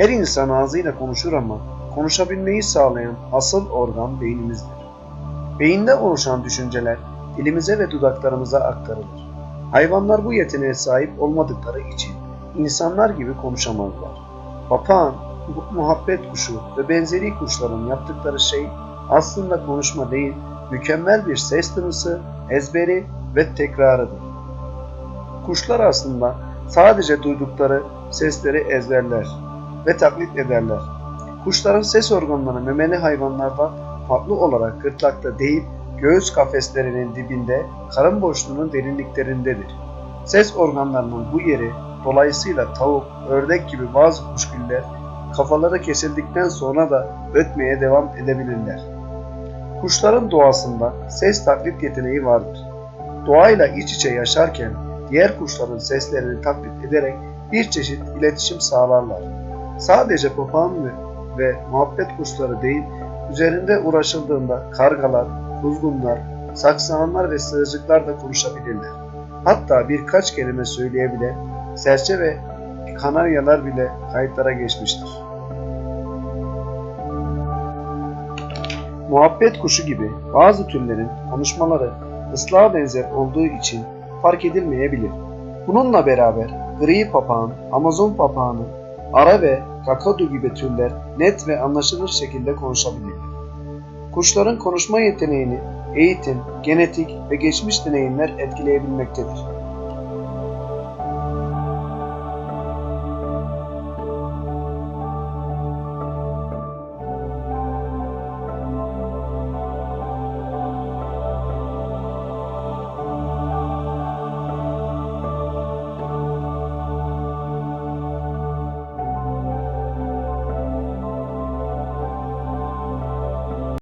Her insan ağzıyla konuşur ama konuşabilmeyi sağlayan asıl organ beynimizdir. Beyinde oluşan düşünceler dilimize ve dudaklarımıza aktarılır. Hayvanlar bu yeteneğe sahip olmadıkları için insanlar gibi konuşamazlar. Papağan, mu- muhabbet kuşu ve benzeri kuşların yaptıkları şey aslında konuşma değil, mükemmel bir ses tınısı, ezberi ve tekrarıdır. Kuşlar aslında sadece duydukları sesleri ezberler ve taklit ederler. Kuşların ses organları memeli hayvanlardan farklı olarak gırtlakta değil, göğüs kafeslerinin dibinde, karın boşluğunun derinliklerindedir. Ses organlarının bu yeri dolayısıyla tavuk, ördek gibi bazı kuşgüller kafaları kesildikten sonra da ötmeye devam edebilirler. Kuşların doğasında ses taklit yeteneği vardır. Doğayla iç içe yaşarken diğer kuşların seslerini taklit ederek bir çeşit iletişim sağlarlar. Sadece papağan ve, ve muhabbet kuşları değil, üzerinde uğraşıldığında kargalar, kuzgunlar, saksanlar ve sığırcıklar da konuşabilirler. Hatta birkaç kelime söyleyebilen serçe ve kanaryalar bile kayıtlara geçmiştir. Muhabbet kuşu gibi bazı türlerin konuşmaları ıslığa benzer olduğu için fark edilmeyebilir. Bununla beraber gri papağan, Amazon papağanı, ara ve kakadu gibi türler net ve anlaşılır şekilde konuşabilir. Kuşların konuşma yeteneğini eğitim, genetik ve geçmiş deneyimler etkileyebilmektedir.